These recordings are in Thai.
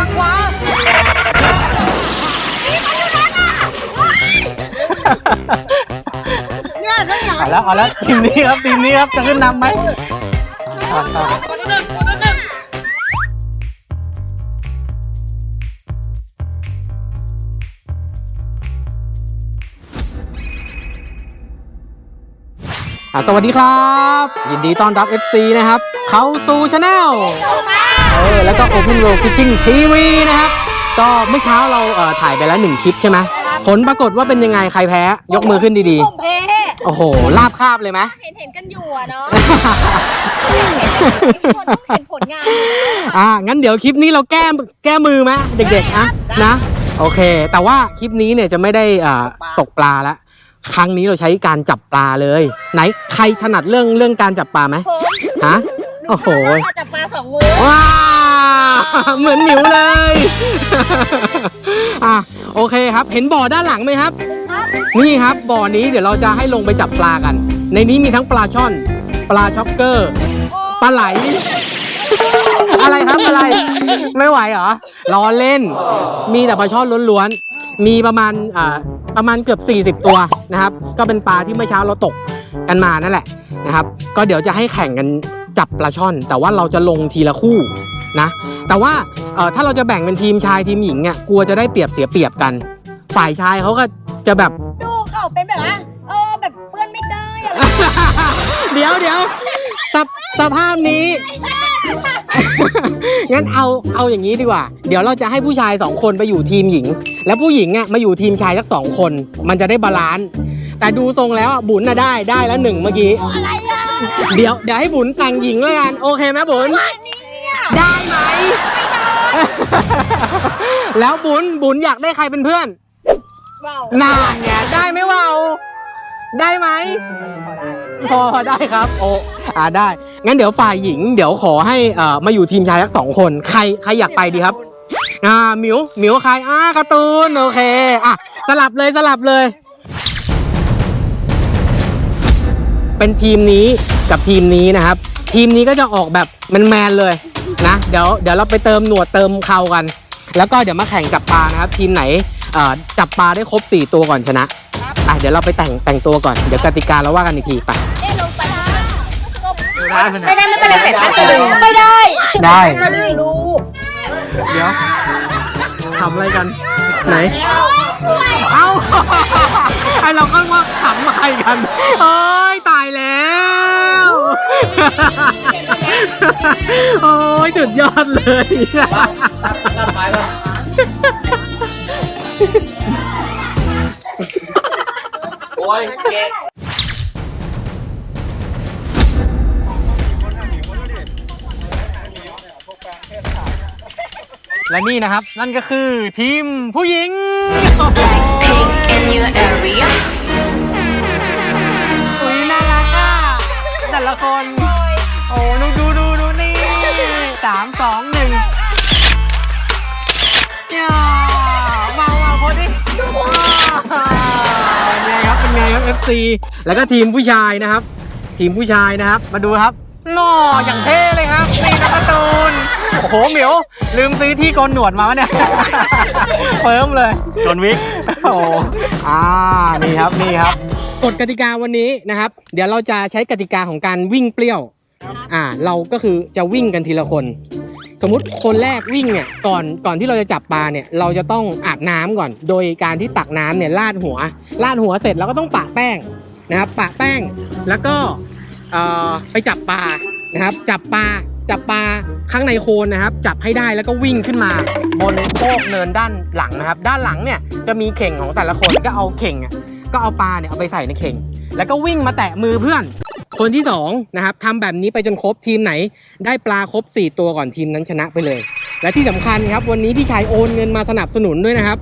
ฝั่งขวาเนี่ยด้านหลังเอาแล้วเอาแล้วทีมนี้ครับทีมนี้ครับจะขึ้นนำไหมอะอะอะสวัสดีครับ ยินดีต้อนรับ FC นะครับ เข้าสู่ช anel เอ อแล้วก็ Open World Fishing TV นะครับ ก็เมื่อเช้าเราเอ่อถ่ายไปแล้วหนึ่งคลิปใช่ไหมผลปรากฏว่าเป็นยังไงใครแพ้ ยกมือขึ้นดีผมเพๆ โอ้โหลาบคาบเลยไหม เห็นเห็นกันอยู่อะเนาะทุกคนต้องเห็นผลงานอยู่แล้วอ่า งั้นเดี๋ยวคลิปนี้เราแก้แก้มือไหมเด็กๆนะนะ โอเค แต่ว่าคลิปนี้เนี่ยจะไม่ได้อ่าตกปลาละ ครั้งนี้เราใช้การจับปลาเลย ไหนใครถนัดเรื่องเรื่องการจับปลาไหมผมฮะหนู โอ้โหชอบจับปลาสองมือว้าวเหมือนหมิวเลยอะโอเคครับ เห็นบ่อด้านหลังไหมครับครับ นี่ครับบ่อนี้เดี๋ยวเราจะให้ลงไปจับปลากัน ในนี้มีทั้งปลาช่อน ปลาช็อกเกอร์ปลาไหล อะไรครับอะไรไม่ไหวเหรอล้อเล่น มีแต่ปลาช่อนล้วนๆมีประมาณอ่าประมาณเกือบ 40 ตัวนะครับ ก็เป็นปลาที่เมื่อเช้าเราตกกันมานั่นแหละนะครับ ก็เดี๋ยวจะให้แข่งกัน จับปลาช่อน แต่ว่าเราจะลงทีละคู่นะ แต่ว่าเอ่อถ้าเราจะแบ่งเป็นทีมชายทีมหญิงเนี่ยกลัวจะได้เปรียบเสียเปรียบกัน ฝ่ายชายเขาก็จะแบบดูเขาเป็นแบบว่าเออแบบเปื้อนไม่ได้อะไรเดี๋ยวเดี๋ยวสภสภาพนี้ งั้นเอาเอาอย่างนี้ดีกว่า เดี๋ยวเราจะให้ผู้ชายสองคนไปอยู่ทีมหญิง แล้วผู้หญิงอะมาอยู่ทีมชายสักสองคน มันจะได้บาลานซ์แต่ดูทรงแล้วอะบุญน่ะได้ได้แล้วหนึ่งเมื่อกี้อะไรอะ เดี๋ยวเดี๋ยวให้บุญแต่งหญิงแล้วกัน โอเคไหมบุญเนี่ยได้ไหมแล้วบุญบุญอยากได้ใครเป็นเพื่อนเบานานไงได้ไหมวาวได้ไหมพอได้ครับ โอ้อ่าได้ งั้นเดี๋ยวฝ่ายหญิง เดี๋ยวขอให้เอ่อมาอยู่ทีมชายสักสองคน ใครใครอยากไปดีครับ อ่าหมิวหมิวใครอ่าการ์ตูนโอเคอะสลับเลยสลับเลย เป็นทีมนี้กับทีมนี้นะครับ ทีมนี้ก็จะออกแบบแมนๆเลยนะเดี๋ยวเดี๋ยวเราไปเติมหนวดเติมเขากัน แล้วก็เดี๋ยวมาแข่งจับปลานะครับทีมไหนเอ่อจับปลาได้ครบ 4 ตัวก่อนชนะอะเดี๋ยวเราไปแต่งแต่งตัวก่อนเดี๋ยวกติกาเราว่ากันอีกทีไปเอ๊ะลงไปนะไม่ได้ไม่ได้ไม่เป็นไรเสร็จแล้วสะดึงไม่ได้ได้สะดึงดูเดี๋ยวทำอะไรกัน ไหน เอ้า ไอเราก็ว่าขำอะไรกัน โอ้ยตายแล้ว โอ้ยสุดยอดเลยโอ้ยเก๊และนี่นะครับ นั่นก็คือทีมผู้หญิง in your area. อุ้ยน่ารักอะ แต่ละคน โอ้ดูดูดูดูนี่สามสองหนึ่งเนี่ยมามาโพสดิว้าวเป็นไงครับเป็นไงครับ FC แล้วก็ทีมผู้ชายนะครับ ทีมผู้ชายนะครับ มาดูครับหน่ออย่างเท่เลยครับนี่นะการ์ตูนโอ้โหเหมียวลืมซื้อที่โกนหนวดมาวะเนี่ย เฟิร์มเลย จนวิก โอ้อ่านี่ครับนี่ครับกฎกติกาวันนี้นะครับ เดี๋ยวเราจะใช้กติกาของการวิ่งเปรี้ยวอ่า เราก็คือจะวิ่งกันทีละคน สมมติคนแรกวิ่งเนี่ยก่อนก่อนที่เราจะจับปลาเนี่ย เราจะต้องอาบน้ำก่อน โดยการที่ตักน้ำเนี่ยลาดหัวลาดหัวเสร็จเราก็ต้องปะแป้งนะครับปะแป้งแล้วก็เอ่อไปจับปลานะครับ จับปลา จับปลาข้างในโคนนะครับ จับให้ได้แล้วก็วิ่งขึ้นมา บนโคกเนินด้านหลังนะครับ ด้านหลังเนี่ยจะมีเข่งของแต่ละคนก็เอาเข่งอะก็เอาปลาเนี่ยเอาไปใส่ในเข่ง แล้วก็วิ่งมาแตะมือเพื่อน คนที่สองนะครับทำแบบนี้ไปจนครบทีมไหน ได้ปลาครบ 4 ตัวก่อนทีมนั้นชนะไปเลย และที่สำคัญครับ วันนี้พี่ชายโอนเงินมาสนับสนุนด้วยนะครับ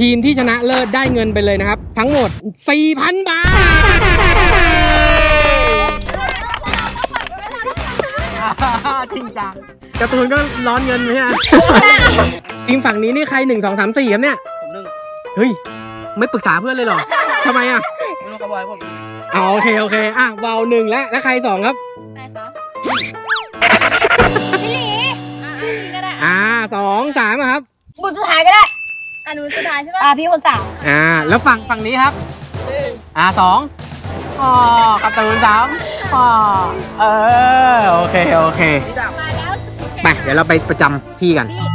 ทีมที่ชนะเลิศได้เงินไปเลยนะครับ ทั้งหมด4,000บาท ริงจังการ์ตูนก็ร้อนเงินไหมฮะทีมฝั่งนี้นี่ใครหนึ่งสองสามสี่ครับเนี่ยผมหนึ่งเฮ้ยไม่ปรึกษาเพื่อนเลยเหรอทำไมอะไม่รู้เขาบอกให้ผมอ๋อโอเคโอเคอะวาวหนึ่งแล้วแล้วใครสองครับไหนคะพี่หลีอะอันนี้ก็ได้อะอ่าสองสามอะครับ บุญสุดท้ายก็ได้ อะหนูสุดท้ายใช่ไหมอะพี่คนสามอ่า แล้วฝั่งฝั่งนี้ครับ อ่าสองอ๋อการ์ตูนสาม อ๋อเออ โอเค โอเค มาแล้วไป เดี๋ยวเราไปประจำที่กัน พี่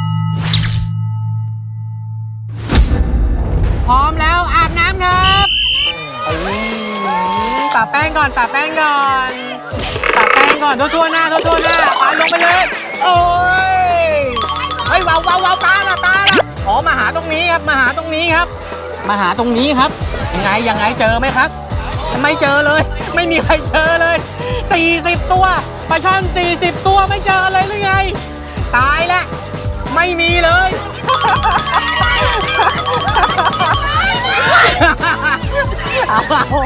พร้อมแล้วอาบน้ำครับปะแป้งก่อนปะแป้งก่อนปะแป้งก่อนทั่วๆหน้าทั่วๆหน้าปาลงไปเลย โอ้ยเฮ้ยว้าวว้าวว้าวปาละปาละอ๋อมาหาตรงนี้ครับมาหาตรงนี้ครับ มาหาตรงนี้ครับ ยังไงยังไงเจอไหมครับไม่เจอเลย ไม่มีใครเจอเลย 40 ตัวปลาช่อน 40 ตัวไม่เจอเลยหรือไง ตายแล้วไม่มีเลยเอาเอา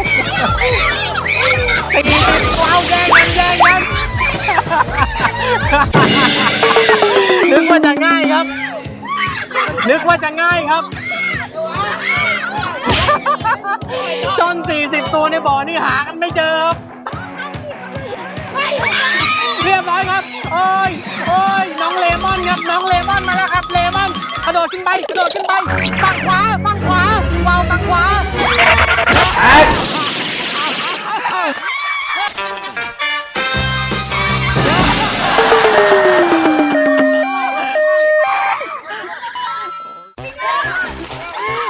สี่สิบตัวเอาแย่งกันแย่งกันนึกว่าจะง่ายครับ นึกว่าจะง่ายครับ ช่อน 40 ตัวในบ่อนี่หากันไม่เจอครับเรียบร้อยครับ โอ้ย โอ้ย น้องเลมอนครับ น้องเลมอนมาแล้วครับ เลมอน กระโดดขึ้นไป กระโดดขึ้นไป ฝั่งขวา ฝั่งขวาวาวฝั่งขวา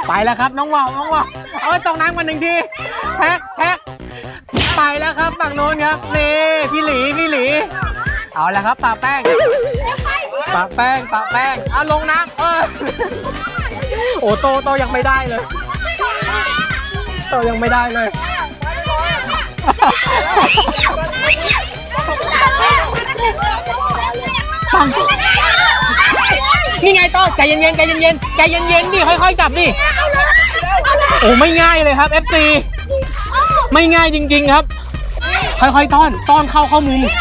ไปแล้วครับ น้องวาว น้องวาว เอาไว้ตรงน้ำมาหนึ่งทีแท็กแท็กไปแล้วครับฝั่งโน้นครับนี่พี่หลีพี่หลี เอาแล้วครับปะแป้งปะแป้งปะแป้งเอาลงน้ำเออโอ้โตโตยังไม่ได้เลย โตยังไม่ได้เลยนี่ไงโตใจเย็นๆใจเย็นๆใจเย็นๆดิค่อยๆจับดิ โอ้ไม่ง่ายเลยครับ FC ไม่ง่ายจริง ๆครับ ค่อยๆต้อนต้อนเข้าเข้ามุมเนี่ย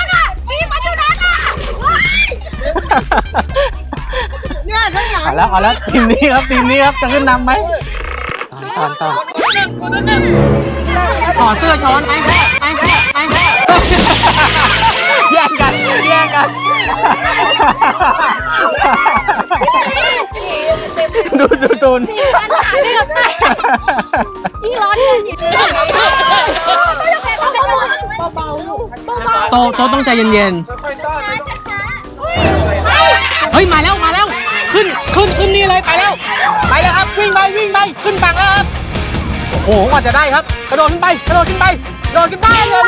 ข้างหลังเอาแล้วเอาแล้วทีมนี้ครับทีมนี้ครับจะขึ้นนำไหมตอนตอนขอเสื้อช้อนไอ้ไอ้ไอ้แย่งกันแย่งกัน ตูนพี่กับตาพี่ร้อนเงินอยู่เบาๆโตโตต้องใจเย็นๆเฮ้ย มาแล้ว มาแล้ว ขึ้น ขึ้น ขึ้นนี่เลย ไปแล้ว ไปแล้วครับ วิ่งไป วิ่งไป ขึ้นฝั่งแล้วครับ โอ้โหกว่าจะได้ครับ กระโดดขึ้นไป กระโดดขึ้นไป กระโดดขึ้นไปเร็ว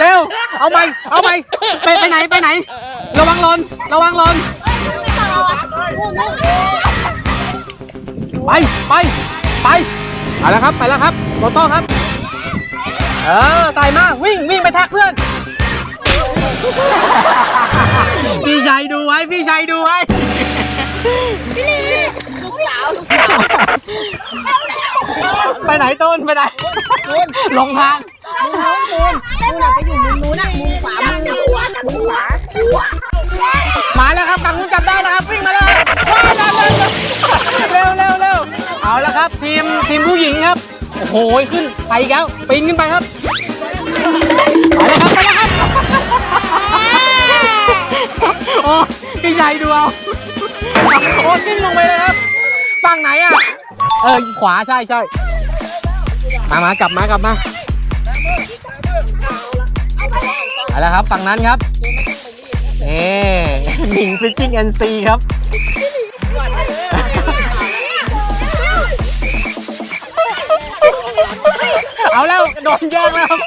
เร็ว เอาไป เอาไป ไปไปไหน ไปไหน ระวังหลนระวังหลน ไปไปไปไปแล้วครับไปแล้วครับโตโต้ครับ เออตายมากวิ่งวิ่งไปแท็กเพื่อน พี่ชายดูไว้พี่ชายดูไว้ ไหนต้นไปไหนหลงทางมาแล้วครับฝั่งนู้นจับได้แล้วครับวิ่งมาเลยว้าวเร็วเร็วเร็วเร็วเอาแล้วครับ ทีมทีมผู้หญิงครับโอ้โหขึ้นไปอีกแล้วปีนขึ้นไปครับไปแล้วครับไปแล้วครับโอ้พี่ชัยดูเอาโอ้กิ้งลงไปเลยครับฝั่งไหนอะเออขวาใช่ใช่ มามากลับมากลับมาไปแล้วครับฝั่งนั้นครับเอ๊หนิงฟิชชิ่งแอนซีครับเอาแล้วโดนแย่งแล้วครับ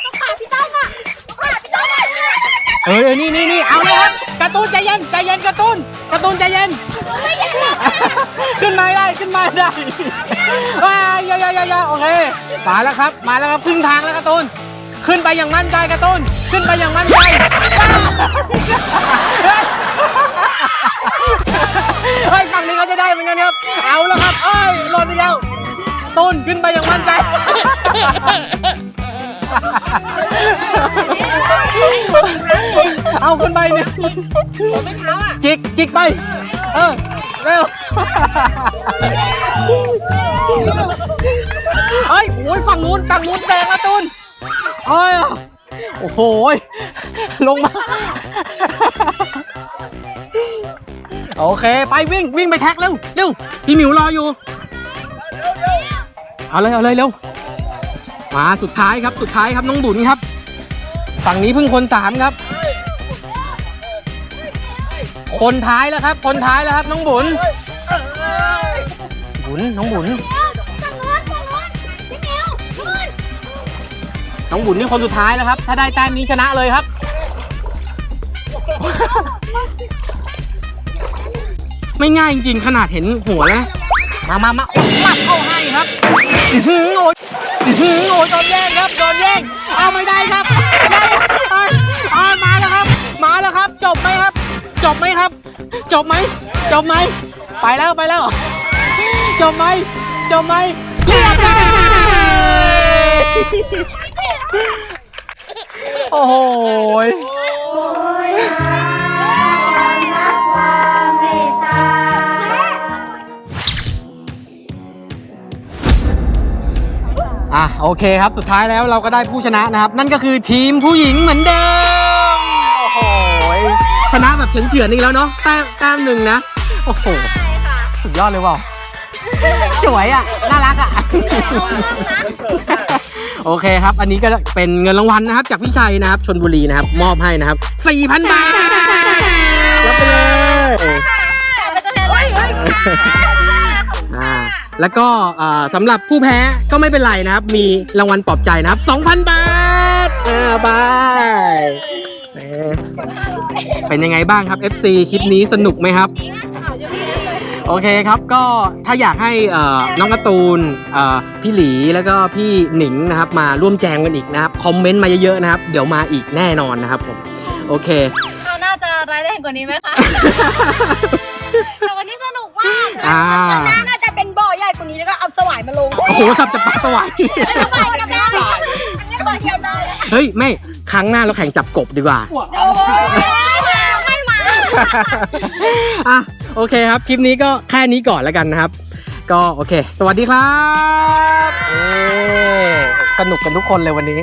เออนี่นี่นี่เอาแล้วครับ การ์ตูนใจเย็นใจเย็นการ์ตูนการ์ตูนใจเย็น ขึ้นมาได้ขึ้นมาได้ว้ายยายายาโอเคมาแล้วครับ มาแล้วครับครึ่งทางแล้วการ์ตูนขึ้นไปอย่างมั่นใจการ์ตูนขึ้นไปอย่างมั่นใจเฮ้ยฝั่งนี้เขาจะได้เหมือนกันครับ เอาแล้วครับเอ้ยหล่นอีกแล้วตูนขึ้นไปอย่างมั่นใจ เอาขึ้นไปหนึ่งจิกจิกไป เออ เร็วเฮ้ยโอ้ยฝั่งนู้นฝั่งนู้นแตกแล้วตูนโอ้ยโอ้โหยลงมา โอเค ไปวิ่งวิ่งไปแท็กเร็วเร็วพี่หมิวรออยู่ เอาเลย เอาเลยเร็ว มาสุดท้ายครับสุดท้ายครับน้องบุญครับ ฝั่งนี้เพิ่งคนสามครับ คนท้ายแล้วครับ คนท้ายแล้วครับน้องบุญบุญน้องบุญน้องบุญนี่คนสุดท้ายแล้วครับ ถ้าได้แต้มนี้ชนะเลยครับ ไม่ง่ายจริงๆขนาดเห็นหัวแล้วนะมามามาปัดเข้าให้ครับ โดนแย่งครับ โดนแย่ง เอาไม่ได้ครับได้เอามาแล้วครับ มาแล้วครับ จบไหมครับ จบไหมครับ จบไหม จบไหม ไปแล้วไปแล้ว จบไหม จบไหมเรียบร้อยโอ้โห โอเคครับ สุดท้ายแล้วเราก็ได้ผู้ชนะนะครับ นั่นก็คือทีมผู้หญิงเหมือนเดิม โอ้โหยชนะแบบเฉือนๆอีกแล้วเนาะ แต้มแต้มหนึ่งนะ โอ้โห สุดยอดเลยว่ะสวยอะ น่ารักอะ โอเคครับ อันนี้ก็เป็นเงินรางวัลนะครับ จากพี่ชัยนะครับ ชนบุรีนะครับ มอบให้นะครับ 4,000 บาทรับไปเลยอ่า แล้วก็อ่าสำหรับผู้แพ้ก็ไม่เป็นไรนะครับ มีรางวัลปลอบใจนะครับ 2,000 บาทอ่าบายเอ่อเป็นยังไงบ้างครับ FC คลิปนี้สนุกไหมครับ โอเคครับก็ถ้าอยากให้เอ่อน้องการ์ตูนเอ่อพี่หลีแล้วก็พี่หนิงนะครับ มาร่วมแจงกันอีกนะครับ คอมเมนต์มาเยอะๆนะครับ เดี๋ยวมาอีกแน่นอนนะครับผมโอเคเราน่าจะรายได้กว่านี้ไหมคะแต่วันนี้สนุกมากอ่าข้างหน้าน่า จะเป็นบ่อใหญ่กว่านี้แล้วก็เอาสวายมาลงโอ้โหสับจะปลาสวาย สวายกับได้ไม่บ่อเดียวเลยเฮ้ย ไม่ ครั้งหน้าเราแข่งจับกบดีกว่า โอ้ยไม่มาอะ โอเคครับ คลิปนี้ก็แค่นี้ก่อนแล้วกันนะครับ ก็โอเค สวัสดีครับเอ้สนุกกันทุกคนเลยวันนี้